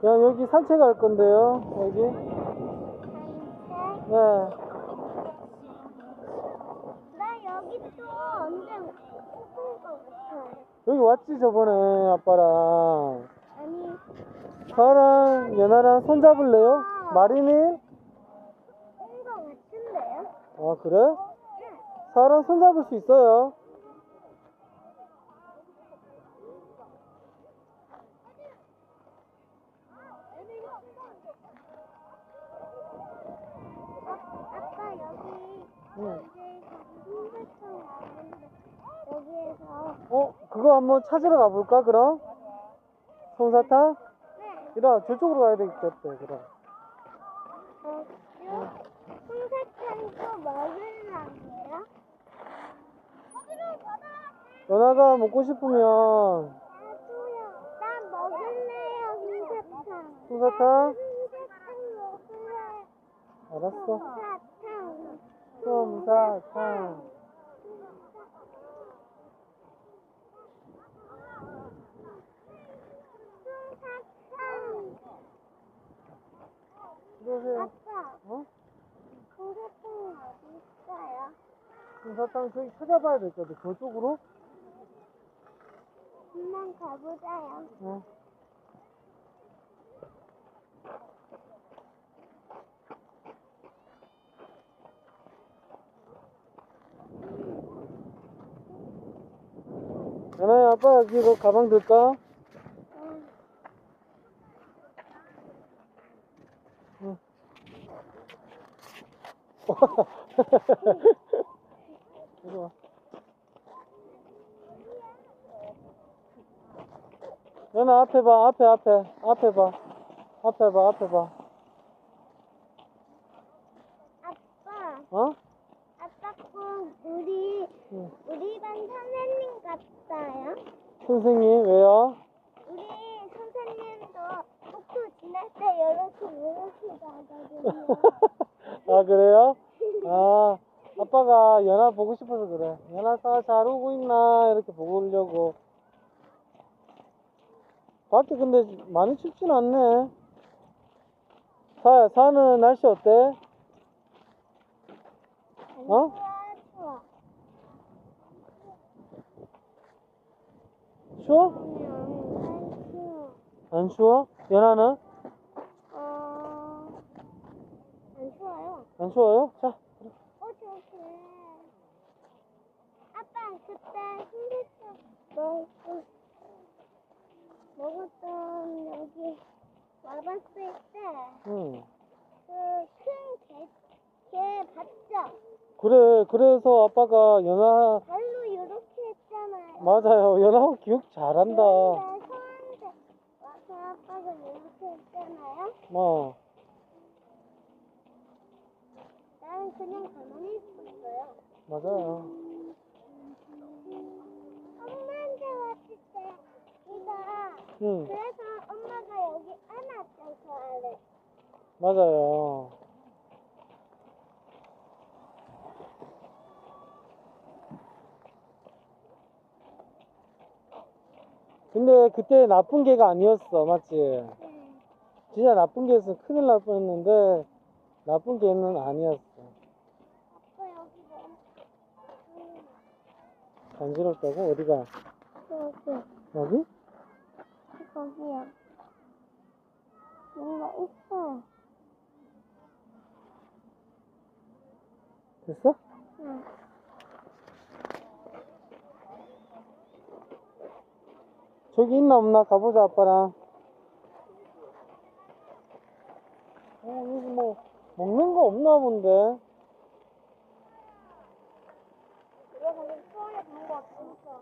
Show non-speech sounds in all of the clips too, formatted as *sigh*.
그냥 여기 산책할 건데요. 여기. 산책. 네. 나 여기 또 언제 같아. 여기 왔지 저번에 아빠랑. 아니, 사랑 연아랑 손 잡을래요? 마린이? 온것 같은데요? 아 그래? 사랑 손 잡을 수 있어요. 어 그거 한번 찾으러 가볼까 그럼? 솜사탕? 네, 이리 저쪽으로 가야 되겠대 그럼. 어, 요 흰색깔도 먹으려고요? 연아가 먹고 싶으면 나도요. 난 먹을래요 흰색깔. 솜사탕? 흰색깔 먹을래요. 알았어. 솜사탕. 이러세요. 아빠, 어? 솜사탕이 어디 있어요? 솜사탕 저기 찾아봐야 될 것 같아. 저쪽으로? 한번 가보자요. 어. 연 아빠 여기 이거 가방 들까? 응. 응. *laughs* 이리 와. 연아 앞에 봐 앞에 앞에 앞에 봐 앞에 봐 앞에 봐 아빠, 어? 아빠 꼭 우리 응. 우리 반 선생님 같아요. 선생님 왜요? 우리 선생님도 복도 지날 때 이렇게 이렇게 가거든요. 아 그래요? 아 아빠가 연아 보고 싶어서 그래 연아가 잘 오고 있나 이렇게 보고 오려고 밖에 근데 많이 춥진 않네 사, 사는 날씨 어때? 어? 좋아, 좋아. 추워? 안 추워? 연아는? 어, 안 추워요. 안 추워요? 자 어, 좋게. 아빠, 그때 흰색깔 먹, 먹었던 여기 와봤을 때, 응. 그 큰 개, 개 봤죠? 그래 그래서 아빠가 연아 발로 이렇게 했잖아요. 맞아요 연아 기억 잘한다 아빠가 이렇게 했잖아요. 어 나는 그냥 가만히 있었어요. 맞아요 엄마한테 왔을 때 이거 응 그래서 엄마가 여기 안았죠 저 아래. 맞아요 근데 그때 나쁜 개가 아니었어 맞지? 네. 진짜 나쁜 개였으면 큰일 날 뻔했는데 나쁜 개는 아니었어 아빠 여기 너무 간지럽다고 어디가 여기 여기? 거기요. 뭔가 있어. 됐어? 응. 저기 있나 없나 가보자 아빠랑. 어 여기 뭐 먹는 거 없나 본데. 우리가 방금 수원에 본거 같으니까.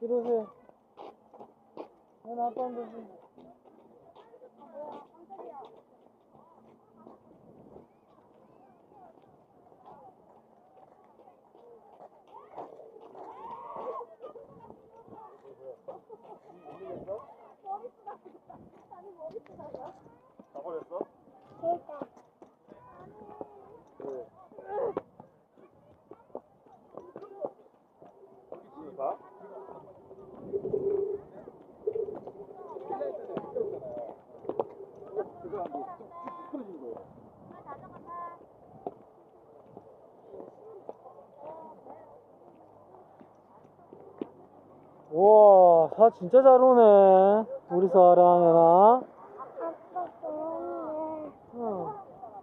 이러세요 난 아빠한테 좀 가버렸어? 그러니까. 네. 여기 집이 가? 와, 사 진짜 잘 오네. 우리 사랑, 좋은데. 어,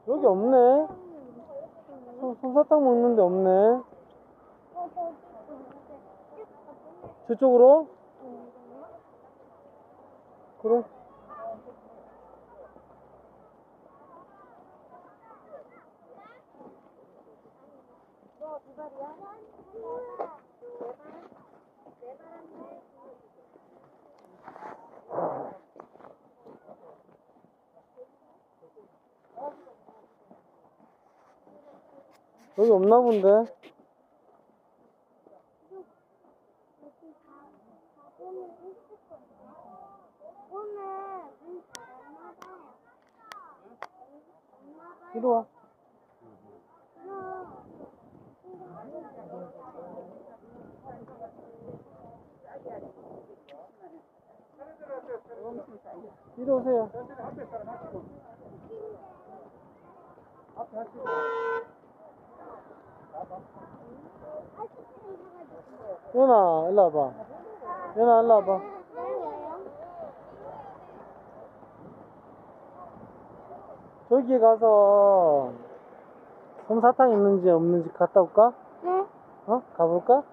여기 없네. 솜- 솜사탕 먹는데 없네. 저쪽으로? 그래. 너 이발이야? 여기 없나 본데. 이리 와. 이리 오세요. 연아, 일로 와봐. 연아, 일로 와봐. 저기 가서 솜사탕 있는지 없는지 갔다 올까? 네? 어? 가볼까?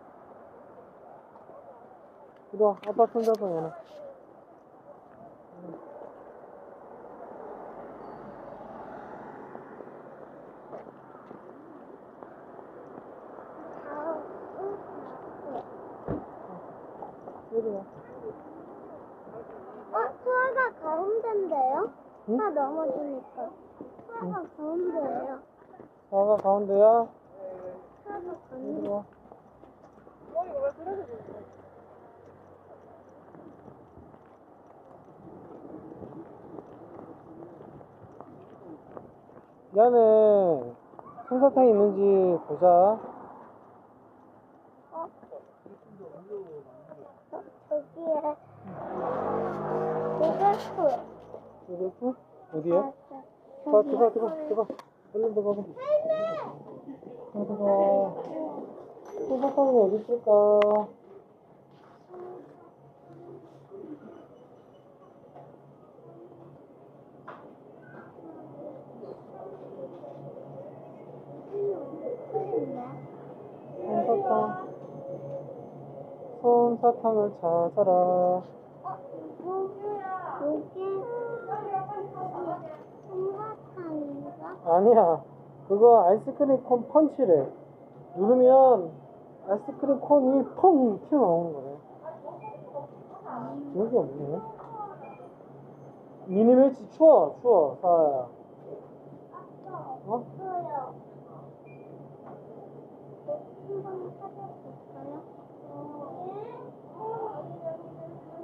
이리 와, 아빠 손잡아, 연아. 와. 어, 수아가 가운데인데요? 응? 나 넘어지니까. 수아가 가운데예요. 아가 가운데야? 수아가 가운데. 와. 미안해. 솜사탕 있는지 보자. 어? 어, 저기에. 이글스. 이거 어디야? 가, 들어가, 들어가, 들어가. 얼른 들어가. 들어가. 솜사탕이 어디 있을까? 솜사탕. 솜사탕을 찾아라. 여기 아니야. 그거 아이스크림 콘 펀치래. 누르면 아이스크림 콘이 펑 튀어나오는 거네. 여기 없네. 미니멸치 추워, 추워, 사야. 어?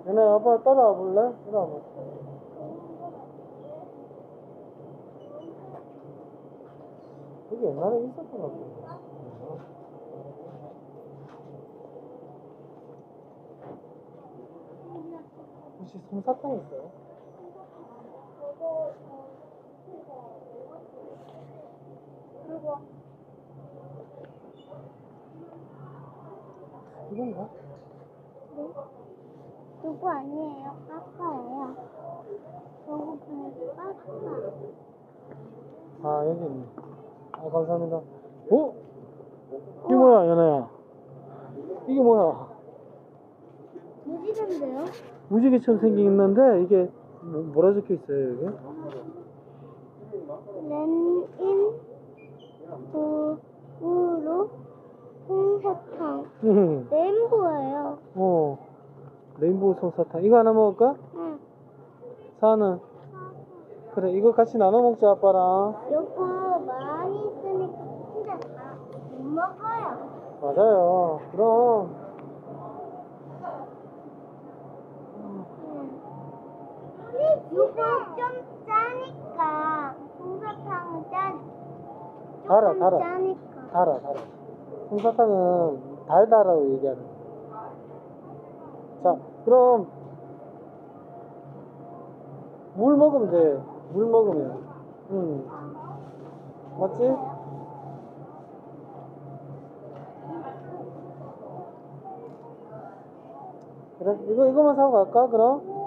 얘네 아빠 따라와 볼래? 따라와 봐. 여기 옛날에 있었던 것 같은데. 혹시 솜사탕 있어요? 그리고 이건가? 누구 아니에요? 보니까 까까. 아, 여기 있네. 아, 감사합니다. 어? 이게 뭐야, 연아야? 이게 뭐야? 무지개인데요? 무지개처럼 생긴 있는데, 이게 뭐, 뭐라 적혀 있어요, 여기? 렌인 우로 홍사탕. 응. 램보예요. 어. 레인보우 솜사탕. 이거 하나 먹을까? 응. 사는. 그래, 이거 같이 나눠 먹자, 아빠랑. 요거 많이 먹어요. 맞아요. 그럼. 요거 좀 짜니까 홍사탕은 짜. 달아, 조금 달아. 짜니까. 달아, 달아. 솜사탕은 달달하고 얘기하는 거야. 자, 그럼 물 먹으면 돼. 물 먹으면. 응. 맞지? 그래. 이거 이거만 사고 갈까 그럼? 네.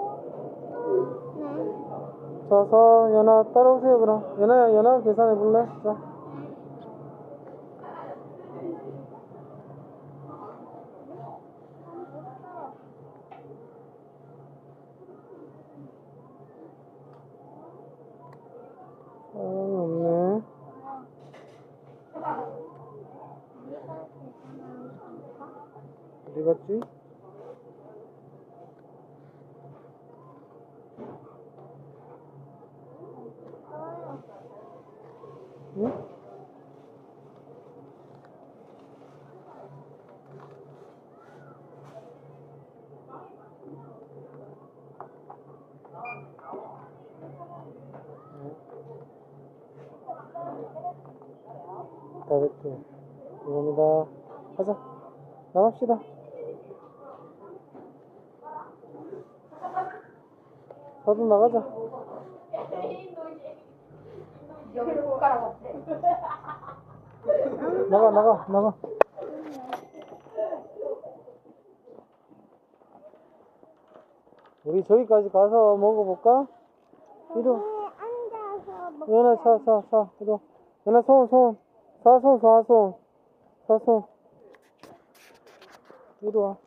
자 서 연아 따라오세요 그럼 연아야 연아 계산해 볼래? 자 없네 어디 갔지? 응? 다 됐대. 이겁니다. 가자. 나갑시다. 다들 나가자. 나가, 나가, 나가. 우리 저기까지 가서 먹어볼까? 이리 와. 네. 연아 사, 사, 사. 이리 와. 연아 손, 손. 사손, 사손. 사손. 이리 와.